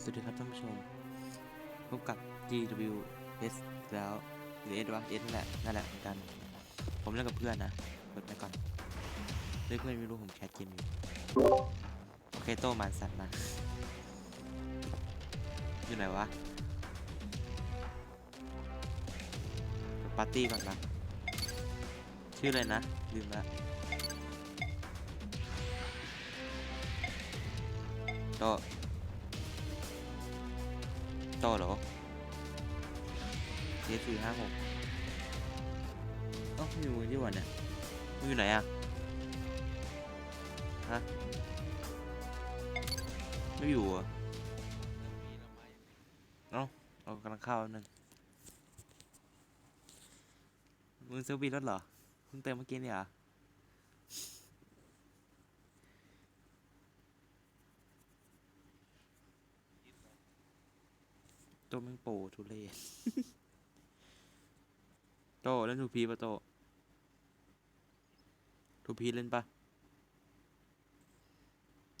สวัสดีครับท่านผู้ชม พบกับ GWS แล้วหรือ S วะ S นั่นแหละ นั่นแหละเหมือนกัน ผมเล่นกับเพื่อนนะเปิดไปก่อนเล่นเพื่อนไม่รู้ผมแคสเกมอยู่ โอเคโตมันสัตว์มา อยู่ไหนวะ ปาร์ตี้ก่อนปะชื่ออะไรนะ ลืมละโต สี่ห้าหกเอ้าไม่อยู่ที่วันเนี่ยมึงอยู่ไหนอะฮะไม่อยู่เหรอะเอ้าเรากำลังเข้านึงมึงซื้อบีรถเหรอเพิ่งเติมเมื่อกี้เนี่ยเหรอตัวมึงโปทุเรศ ตเล่นทูพีปะโตทูพีเล่นปะ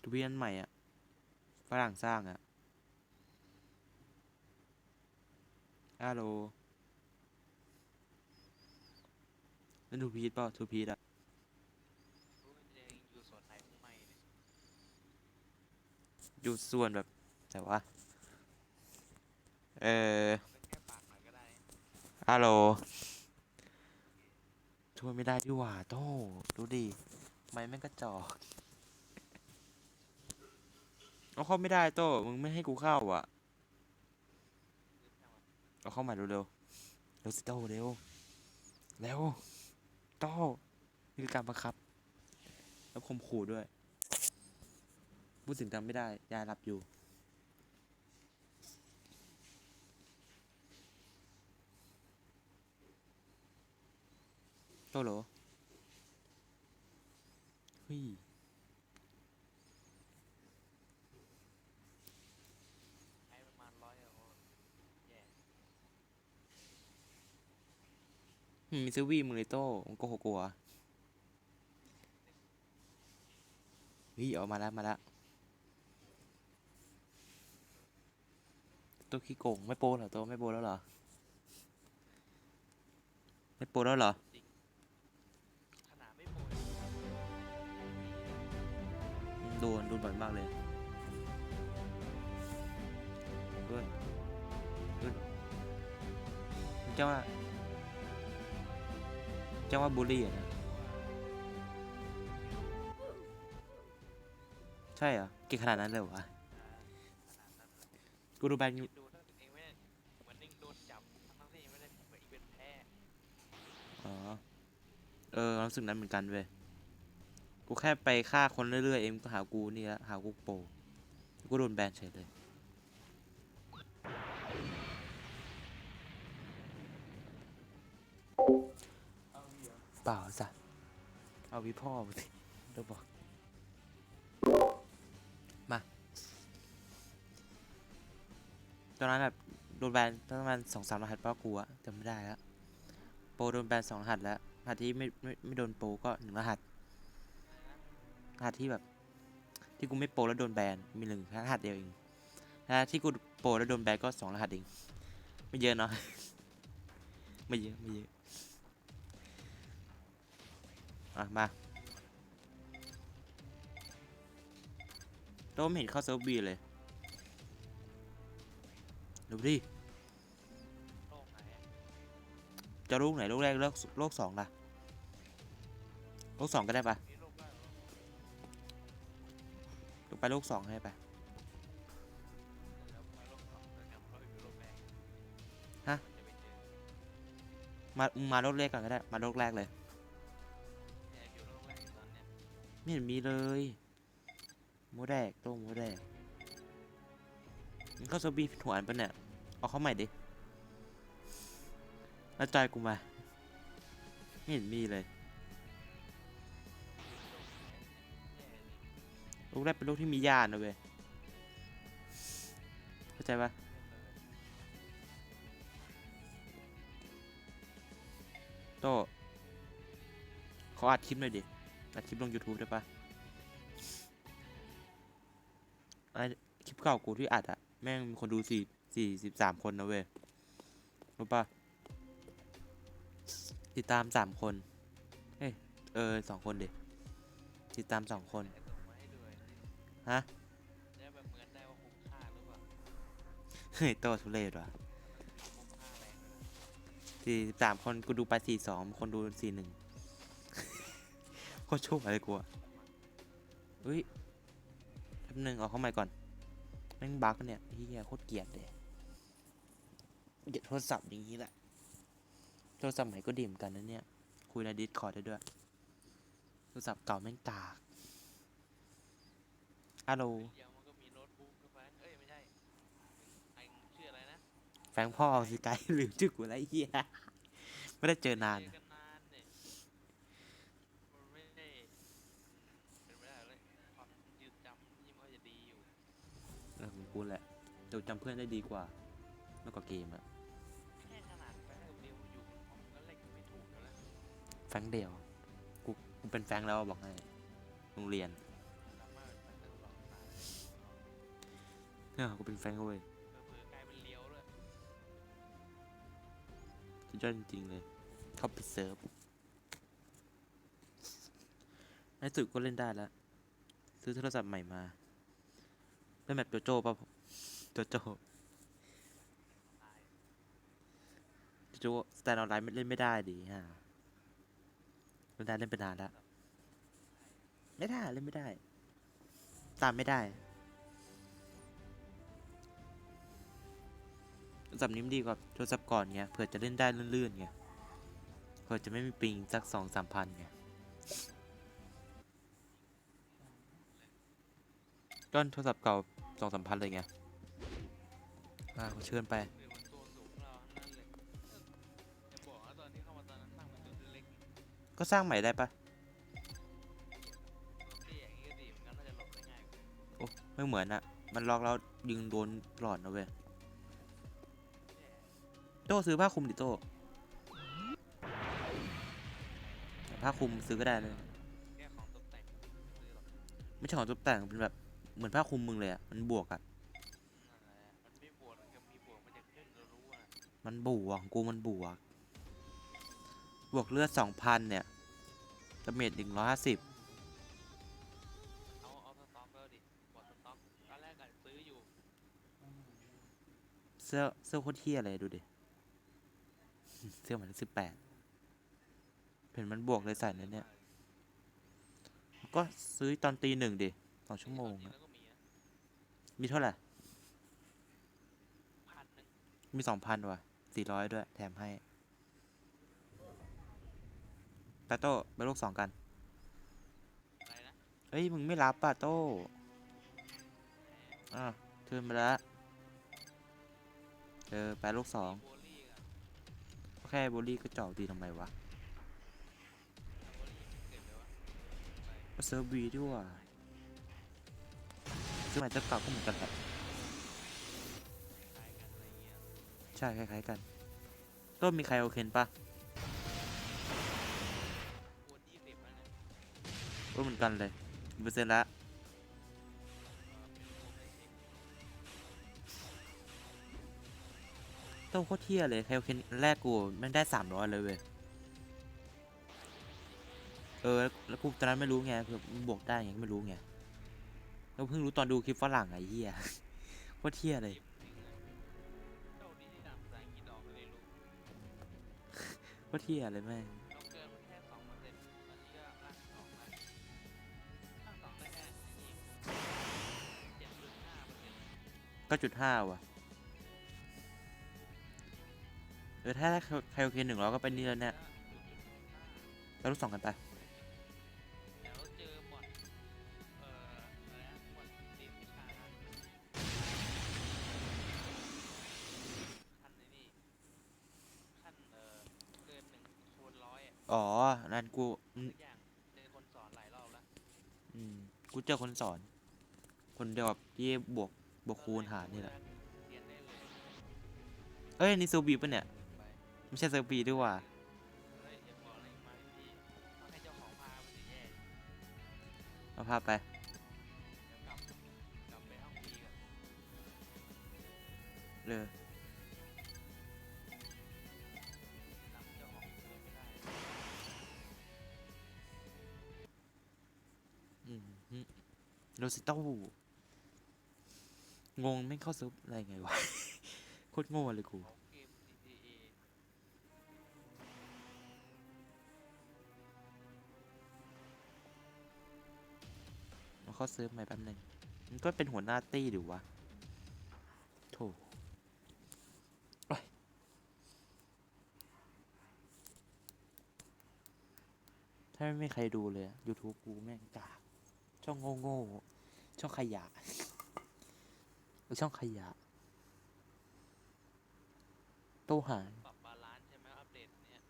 ทูพีอันใหม่อะฝรั่งสร้างอะฮัลโหลเล่นทูพีป่ะทูพีอะอยู่ส่วนแบบแต่ว่า เออเออยก็ได้ฮัลโหล ช่วยไม่ได้ที่หว่าโต้ดูดิไม่แม่งกระจอกเอาเข้าไม่ได้โต้มึงไม่ให้กูเข้าอะเอาเข้ามาเร็วๆเร็วสิโต้เร็วเร็วโต้นี่คือการบังคับ แล้วข่มขู่ด้วยพูดถึงจำไม่ได้ยายหลับอยู่ โตเหรอเฮ้ยให้ประมาณร้อยอะโอ้แย่อืมมิซูวี่มึงเลยโต้มึงโกหกกูเหรอเฮ้ยเอามาแล้วมาแล้วโตัวขี้โกงไม่โปรเหรอโตัวไม่โปรแล้วเหรอ ไม่โปรแล้วเหรอ โดนโดนบ่อยมากเลยโดนโดนเจ้าว่าเจ้าว่าบูลลี่อะนะใช่เหรอเก่งขนาดนั้นเลยเหรอวะขนาดนั้นเลยกูดูแบงค์คิดดูถ้าเองไม่ได้เหมือนเองโดนจับทั้งที่ยังไม่ได้เหมือนเองเป็นแพ้อ๋อ เออรู้สึกนั้นเหมือนกันเว้ย กูแค่ไปฆ่าคนเรื่อยๆเองก็หากูนี่ละหากูโปกูโดนแบนเฉยเลยเปล่าสัตเอาวิพ่อมาสิเดี๋ยวบอก มาตอนนั้นแบบโดนแบนประมาณสองสามรหัสเป้ากูอะจำไม่ได้แล้ว โปรโดนแบนสองรหัสแล้วรหัสที่ไม่ไม่ไม่โดนโปรก็หนึ่งรหัส หัสที่แบบที่กูไม่โปรแล้วโดนแบนมีหนึ่งรหัสเดียวเองรหัสที่กูโปรแล้วโดนแบนก็สองรหัสเอง ไม่เยอะเนาะไม่เยอะไม่เยอะอะมาโต้มเห็นเข้าเซิร์ฟบีเลยดูดิจะลูกไหนลูกแรกโลกโลกสองล่ะโลกสองก็ได้ปะ ไปโลกสองให้ไปแล้วมาลูกแรกฮะมามาโลกแรกก่อนก็ได้ มาลูกแรกเนี้ยไม่เห็นมีเลยหมูแดกโต้หมูแดกมันเข้าโซบีผิดหัวอันปะเนี่ย เอาเข้าใหม่ดิแล้วจอยกูมา ไม่เห็นมีเลย แย่เลยลูกแรกเป็นลูกที่มีญาณนะเว้ยเข้าใจปะโตขออัดคลิปหน่อยดิ อัดคลิปลง YouTube ได้ปะไอคลิปเก่ากูที่อัดอะแม่งมีคนดูสี่สี่สิบสามคนนะเว้ย รู้ปะติดตามสามคน เอ้ย เออสองคนเด็ติดตามสองคน ฮะจะแบบเหมือนได้ว่าคุ้มค่าหรือเปล่าเฮ้ยโตทุเรศว่ะคุ้มค่าแรงเลยนะสี่สามคนกูดูไปสี่สองคนดูสี่หนึ่ง โคตรชั่วเลยกูอะเฮ้ยแป๊บนึงเอาเข้ามาก่อนแม่งบั๊กเนี่ยเฮียโคตรเกลียดเลยเกลียดโทรศัพท์อย่างนี้แหละโทรศัพท์ใหม่ก็ดีเหมอนกันนะเนี่ย คุยในดิสคอร์ดได้ด้วย โทรศัพท์เก่าแม่งกาก ฮัลโหลเดียวมันก็มีโน้ตบุ๊กก็ไปเอ้ยไม่ใช่ไอ้ชื่ออะไรนะแฟงพ่อเอาสิไกด์หรือชื่อกูอะไรเฮียไม่ได้เจอนาน เจออะกันนานเนี่ยมันไม่ได้เป็นไม่ได้เลยความยืดจำยิ่งว่าจะดีอยู่เออของกูแหละแต่กูจำเพื่อนได้ดีกว่าเมื่อก่อนเกมอะแค่ขนาดแฟนกับเดียวอยู่ผมก็เล่นไม่ถูกกันแล้วแฟงเดียว กูกูเป็นแฟงแล้วบอกให้โรงเรียน เนี่ยกูเป็นแฟงเว้ยเผื่อๆกลายเป็นเลี้ยวเลยสุดยอดจริงๆเลยเข้าไปเซิร์ฟในสุดก็เล่นได้แล้วซื้อโทรศัพท์ใหม่มาเล่นแบบโจโจ้ป่ะโจโจ้โจโจ้สไตล์ออนไลน์ไม่เล่นไม่ได้ดิฮะเล่นได้เล่นไปนานแล้วไม่ได้เล่นไม่ได้ ตามไม่ได้ โทรศัพท์นี้มันดีกว่าโทรศัพท์ก่อนไงเผื่อจะเล่นได้ลื่นๆไงเผื่อจะไม่มีปิงสักสองสามพันไงก้อนโทรศัพท์เก่าสองสามพันเลยไงอ่าเขาเชิญไปคือมันตัวสูงเราทั้งนั้นเลยจะบอกว่าตอนที่เข้ามาตอนนั้นตั้งเป็นตัวเล็กก็สร้างใหม่ได้ปะโอ้ไม่เหมือนอะมันล็อกแล้วยิงโดนหลอดนะเว้ย โต้ซื้อผ้าคลุมดิโต้ผ้าคลุมซื้อก็ได้เลยแค่ของตกแต่งไม่ซื้อหรอกไม่ใช่ของตกแต่งเป็นแบบเหมือนผ้าคลุมมึงเลยอะมันบวกอะนั่นแหละมันไม่บวกมันก็มีบวกมันจะขึ้นเรารู้อะมันบวกของกูมันบวก บวกเลือดสองพันเนี่ยดาเมจหนึ่งร้อยห้าสิบเอาเอาสต็อกแล้วดิบอดสต็อกตอนแรกอะซื้ออยู่ เสื้อเสื้อโคตรเที่ยเลยดูดิ เสื้อมันสิบแปดเห็นมันบวกเลยใส่นั้นเนี่ย ก็ซื้อตอนตีหนึ่งดิสองชั่วโมงจริงอะแล้วก็มีนะมีเท่าไหร่พันหนึ่งมีสองพันว่ะสี่ร้อยด้วย แถมให้ตาโต้ไปโลกสองกันอะไรนะเอ้ย มึงไม่รับป่ะโต้อะเทิร์นมาแล้วเออไปโลกสองโบลี่กับ แค่โบลี่ก็เจอกดีทำไมวะโบลี่เก็บเลเซิร์ฟวีด้วยซึ่งมันจะเก่าก็เหมือนกันแหละใช่คล้ายๆกันก็มีใครโอเคนปะคูณยี่สิบแล้วเนี่ยก็เหมือนกันเลยเปอร์เซ็นต์ละ ต้อโคตรเที่ยเลยเคนแรกกูมันได้สามร้อยเลยเว้ย เออ แล้วกูตอนนั้นไม่รู้ไงคือบวกได้ไงไม่รู้ไง แล้วเพิ่งรู้ตอนดูคลิปฝรั่งไอ้เหี้ยโคตรเที่ยเลยโคตรเที่ยเลยแม่ก็จุดห้าว่ะ ออถ้าใครโอเคนหนึ่งร้อยก็เป็นนี่แล้วเนี่ยแล้วลูกสองกันไปเดี๋ยวเจอบอทเอ่ออะไรนะบอทตีนขาขั้นไอ้นี่ขั้นเอ่อเกินหนึ่งคูณร้อยอะอ๋อนั่นกูอืมทุกอย่างเจอคนสอนหลายรอบแล้วอืมกูเจอคนสอน คนเดียวกับที่บวกบวกคูณหารนี่แหละเรียนได้เลยเอ้ยนี่เซอร์บีปะเนี่ย ไม่ใช่เซอร์บีด้วยว่ะเฮ้ยอย่าบอกอะไรมาพี่ต้องให้เจ้าของพาไปสิแย่มาพาไป เดี๋ยวกลับกลับไปห้องพีก่อนเลยนำเจ้าของเซินไม่ได้อืมฮึโรสิโต้งงไม่เข้าซุปอะไรไงวะ โคตรโง่เลยกูเกม เข้าเซิร์ฟใหม่แป๊บนึงมันก็เป็นหัวหน้าตี้ดิวะโถโอ๊ยถ้าไม่มีใครดูเลยอะ YouTube กูแม่งกากช่องโง่โง่ๆช่องขยะเออช่องขยะโตหายปรับบาลานซ์ใช่ไหมอัปเดตเนี่ย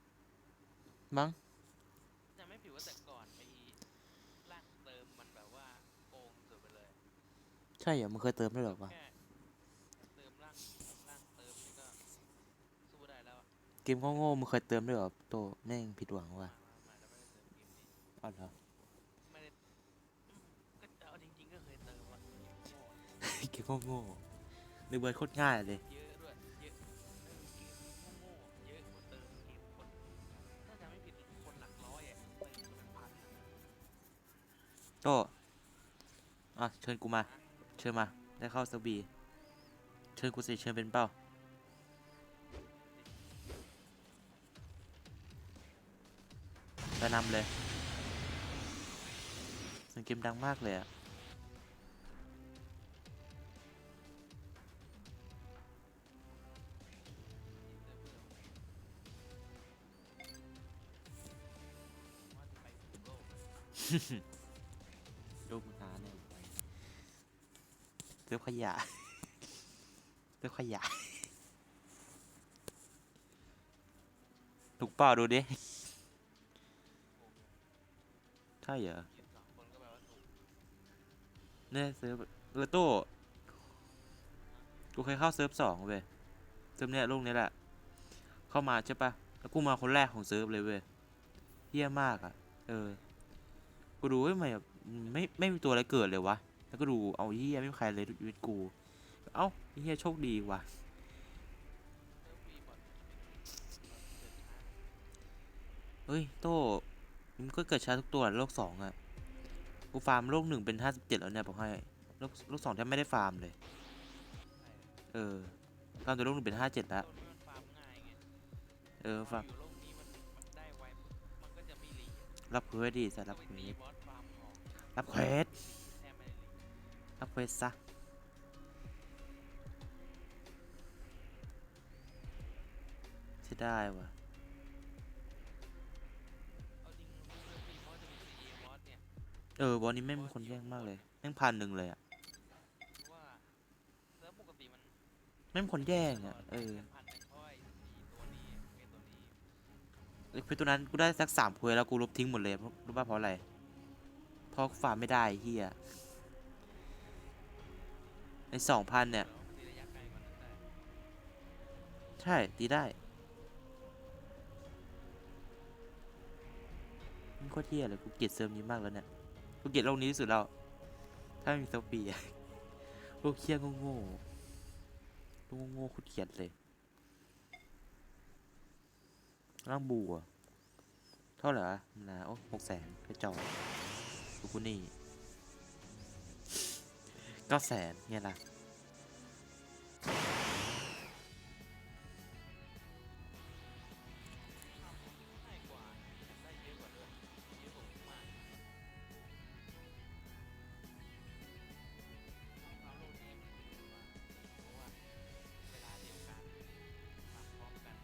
มั้ง จะไม่ผิดว่าแต่ก่อนไอ้ร่างเติมมันแบบว่าโกงสุดไปเลย ใช่เหรอมึงเคยเติมด้วยเหรอวะแค่เติมร่างร่างเติมนี่ก็สู้ได้แล้วอะเกมโง่ๆมึงเคยเติมด้วยเหรอโตแม่งผิดหวังว่ะมามามาแล้วไม่ได้เติมเกมนี้อ๋อเหรอ ไม่ได้อืมก็เอาจริงๆก็เคยเติมอะโง่เกมโง่ๆในเบิร์ดโคตรง่ายเลยเยอะด้วยเยอะเออเกมโง่ๆเยอะกว่าเติมเกมคนถ้าจำไม่ผิดคนหลักร้อยอะเติมเป็นพันอะโตอะเชิญกูมา เชิญมา ได้เข้าสบีเชิญกูสิเชิญเป็นเป้าจะนำเลยเสียงเกมดังมากเลยอะว่ เรื่องขยะเรื่องขยะถูกเปล่าดูดิ ใช่เหรอย่าถูกเนี่ยเซิร์ฟเออโต้กูเคยเข้าเซิร์ฟสองเว้ยเซิร์ฟเนี่ยลูกนี้แหละ เข้ามาใช่ปะแล้วกูมาคนแรกของเซิร์ฟเลยเว้ยเฮี้ยมากอะ เออ กูดูว่าทำไมแบบไม่ไม่มีตัวอะไรเกิดเลยวะ แล้วก็ดูเอาเฮียไม่มีใครเลยชีวิตกู เอ้าเฮียโชคดีว่ะเฮ้ยโตมันก็เกิดช้าทุกตัวแหละโลกสองอะกูฟาร์มโลกหนึ่งเป็นห้าสิบเจ็ดแล้วเนี่ยบอกให้โลกโลกสองแทบไม่ได้ฟาร์มเลย เออฟาร์มตัวโลกหนึ่งเป็นห้าเจ็ดแล้วเออฟาร์มรับมันก็จะไม่รีอะรับเควสดีสัตว์รับเควตีสรับเควส รับเควสซะเสียดายว่ะเอาจริงเซิร์ฟฟรีบอสจะมีซีบอสเนี่ยเออบอลนี้แม่งมีคนแย่งมากเลยแม่งพันหนึ่งเลยอะแม่งมีคนแย่งอะเออพันหนึ่งเพราะไอ้สี่ตัวนี้เป็นตัวนี้ไอ้เควสตัวนั้นกูได้สักสามเควสแล้วกูลบทิ้งหมดเลยรู้ป่ะเพราะอะไรเพราะฟาร์มไม่ได้เฮีย ในสองพันเนี่ย ใช่ ตีได้มันโคตรเที่ยเลยกูเกลียดเซิร์ฟนี้มากแล้วเนี่ย กูเกลียดโลกนี้ที่สุดแล้ว ถ้าไม่มีโซฟีอะโลกเคี้ยโง่ๆโลกโง่คตรเกียดเลยร่างบูอะเท่าไหร่วะมันะโอ้หกแสนกระจอกดูกูนี่ ก้าแสนเนี่ยล่ะง่ายกว่าได้เยอะกว่าด้วยเยอะกว่าผมมากเอาโลกนี้มันดีกว่าเพราะว่าเวลาเดียวกันทำพร้อมกัน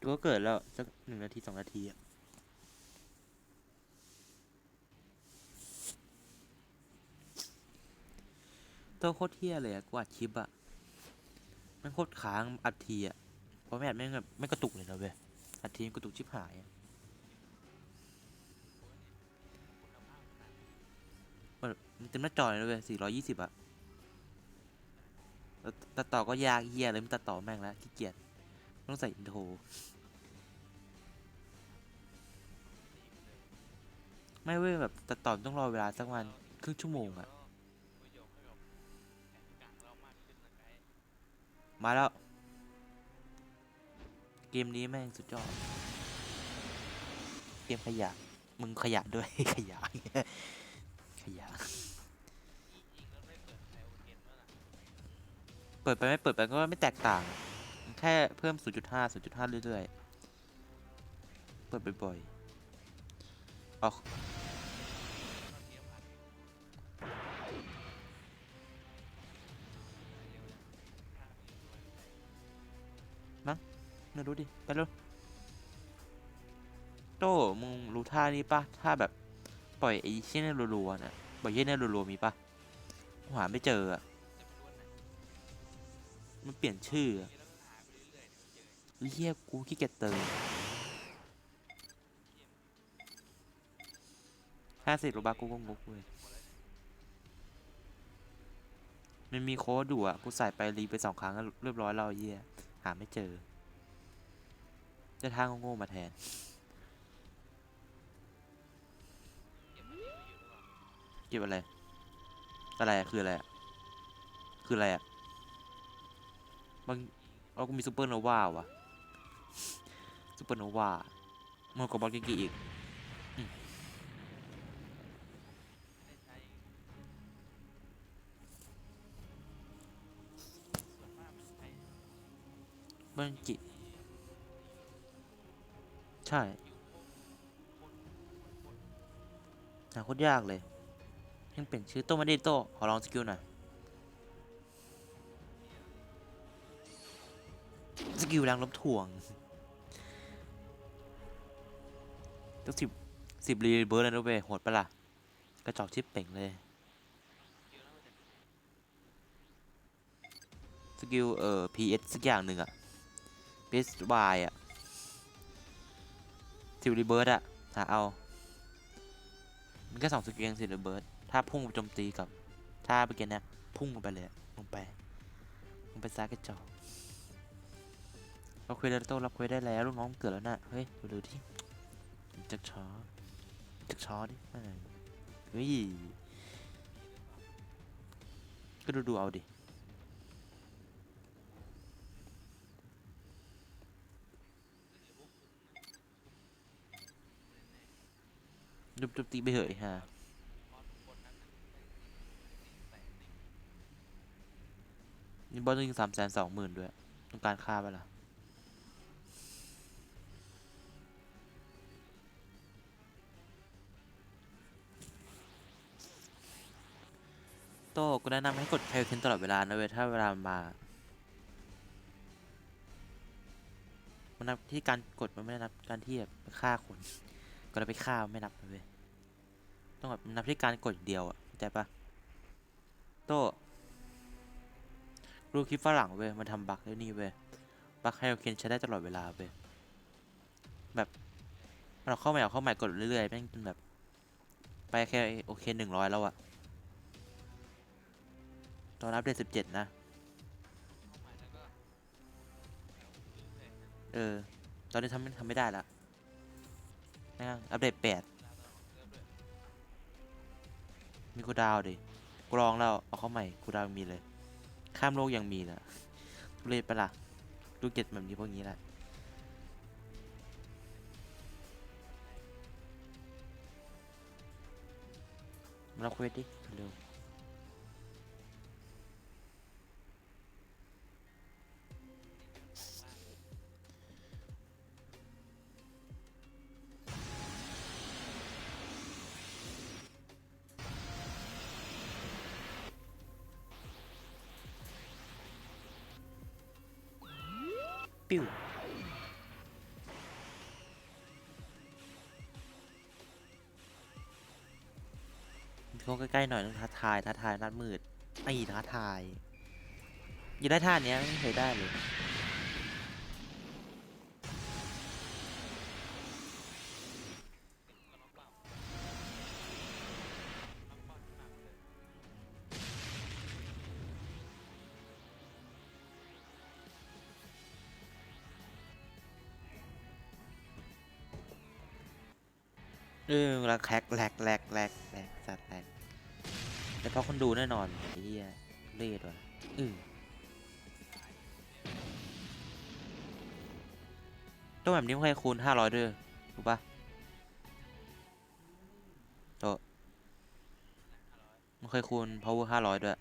กูก็เกิดแล้ว สักหนึ่งนาทีสองนาทีอะ ตัวโคตรเที่ยเลยอะกูอัดคลิปอะม่งโคตรค้างอัดทีอะเพราะแม่งอัดแม่งแบบไม่กระตุกเลยนะเว้ยอัดทีมนกระตุกชิบหายอะมันมันเต็มหน้าจอเลยนะเว้ยสี่ร้อยยี่สิบอะแตัดต่อก็ยากเฮียเลยมันตัดต่อแม่งแล้วขี้เกียจต้องใส่อินโทรไม่เว้ยแบบตัดต่อต้องรอเวลาสักวันครึ่งชั่วโมงอะ มาแล้ว เกมนี้แม่งสุดยอด เกมขยะ มึงขยะด้วย ขยะ ขยะ เปิดไปไม่เปิดไปก็ไม่แตกต่าง แค่เพิ่ม 0.5 0.5 เรื่อยๆ เปิดบ่อยๆออก ไม่รู้ดิ ไปเร็วโตมึงรู้ท่านี้ปะท่าแบบปล่อยไอ้เชี่ยนี่รัวๆน่ะปล่อยเชี่ยนี่รัวๆมีปะหาไม่เจออะมันเปลี่ยนชื่อเรียวเจอเฮียกูขี้เกียจเติมห้าสิบโลบากูก็งกเว้ยมันมีโค้ดอยู่อะ กูใส่ไปรีไปสองครั้งก็เรียบร้อยแล้วเฮียหาไม่เจอ จะทางโง่มาแทนเก็บอันนี้ไว้อยู่หรือเปล่าเก็บอะไร อะไรคืออะไรคืออะไรอะบางเราก็มีซูเปอร์โนวาว่ะซูเปอร์โนวามันกว่าบอลกิกิอีกมันใช้บอลกิ ใช่หาโคตรยากเลยยังเปลี่ยนชื่อโตมาดิโตขอลองสกิลหน่อยสกิลแรงลบถ่วงต้องสิบสิบรีเบิร์ดเลยนะเว้ยโหดปะล่ะ กระจอกชิปเป่งเลย สกิลเอ่อ PS สักอย่างหนึ่งอะ PS Y อะ สิบรีเบิร์ดอะหาเอา มันแค่สองสกิลเองสิรีเบิร์ดถ้าพุ่งโจมตีกับถ้าเมื่อกี้เนี่ยพุ่งลงไปเลยลงไปลงไปซ้ายกระจอกเราคุยได้โต้รับคุยได้แล้วลูกน้องเกิดแล้วน่ะเฮ้ยดูดูที่จักช้อจักช้อดิเฮ้ยก็ดูดูเอาดิ จุบจุบตีไปเหยฮะมอนบนนั้นน่ะใส่ติ่งนี่บอสต้องยิงสามแสนสองหมื่นด้วย ต้องการค่าไปล่ะโต้กูแนะนำให้กดไพลเทนตลอดเวลานะเว้ยถ้าเวลามันมา มันนับที่การกดมันไม่ได้นับการที่แบบฆ่าคน ก็เราไปฆ่าไม่นับเว้ยต้องแบบนับที่การกดอย่างเดียวอะเข้าใจปะโต้รู้คลิปฝรั่งเว้ยมันทำบั๊กด้วยนี่เว้ยบั๊กไฮโอเคนใช้ได้ตลอดเวลาเว้ยแบบเอาเข้าใหม่เอาเข้าใหม่กดเรื่อยๆแม่งจนแบบ ไปแค่โอเคหนึ่งร้อยแล้วอะตอนอัปเดตสิบเจ็ดนะ เอาปืนเลยเออตอนนี้ทำไม่ทำไม่ได้ละ นะครับอัปเดตแปดมีกูดาวดิกรองแล้วเอาเข้าใหม่กูดาวมีเลย ข้ามโลกยังมีนะทุเรศปะล่ะลูกเจ็ดแบบนี้พวกนี้แหละมาเราคุยดิเร็ว ปิ้วเข้าใกล้ๆหน่อยต้องท้าทายท้าทายนัดมืดไอ้ท้าทายอยังได้ท่าเนี้ยไม่เคยได้เลย เรื่องละแคกแลกแลกแลกแลกสัตว์แลกแต่เพราะคนดูแน่นอนไอ้เหี้ยเล่ดว่ะอือตัวแบบนี้ไม่นเคยคูณห้าร้อยด้วยถูกปะโตไม่เคยคูณ power ห้าร้อยด้วย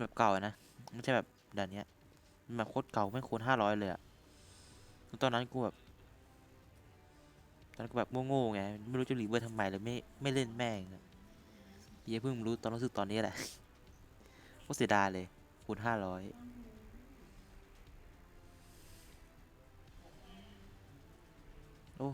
แบบเก่านะไม่ใช่แบบด่านเนี้ยแบบโคตรเก่าไม่คูณห้าร้อยเลยอะตอนนั้นกูแบบ ตอนนั้นกูแบบโง่ๆไงไม่รู้จะรีเวิร์สทำไมเลยไม่ไม่เล่นแม่งเหี้ยเพิ่งรู้ตอนรู้สึกตอนนี้แหละโคตรเสียดายเลยคูณห้าร้อยโอ้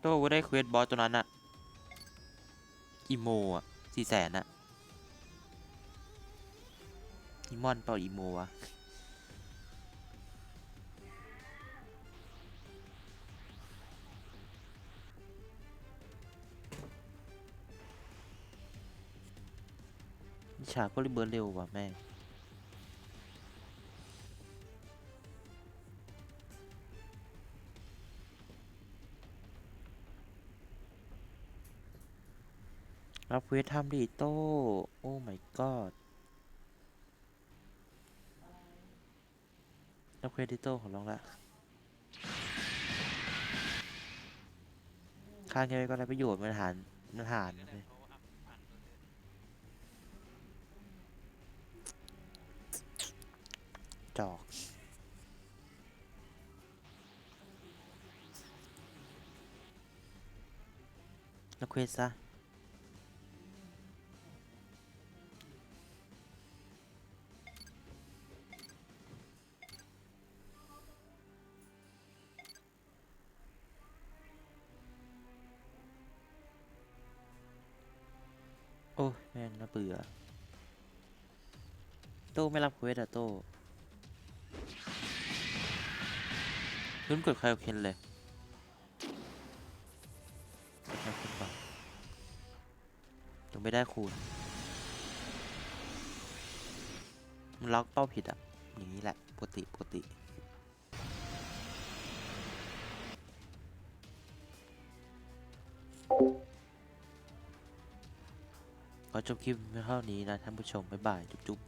โตกูได้เควสบอสตัวนั้นอะอีโมอะสี่แสนอะ อีมอนเปล่าอีโมวะฉากก็รีเบิร์เร็วว่ะแม่รับเวสทำดิโต้ โอ้ my god รับเควสดิโต้ขอร้องละข้างแค่ไว้ก็ได้ประโยชน์มันหารมันหารเลยเพราะว่าอัพพันเปอร์เซ็นต์จอกรับเควสซะ โอ้แม่งน่าเบื่อ โต้ไม่รับเควสอะโต้ลุ้นกดใครเอเคนเลยกดใครเอเคนก่อนยังไม่ได้คูณมันล็อกเป้าผิดอะอย่างนี้แหละ ปกติ ปกติ ขอจบคลิปเท่านี้นะท่านผู้ชม บ๊ายบาย จุ๊บ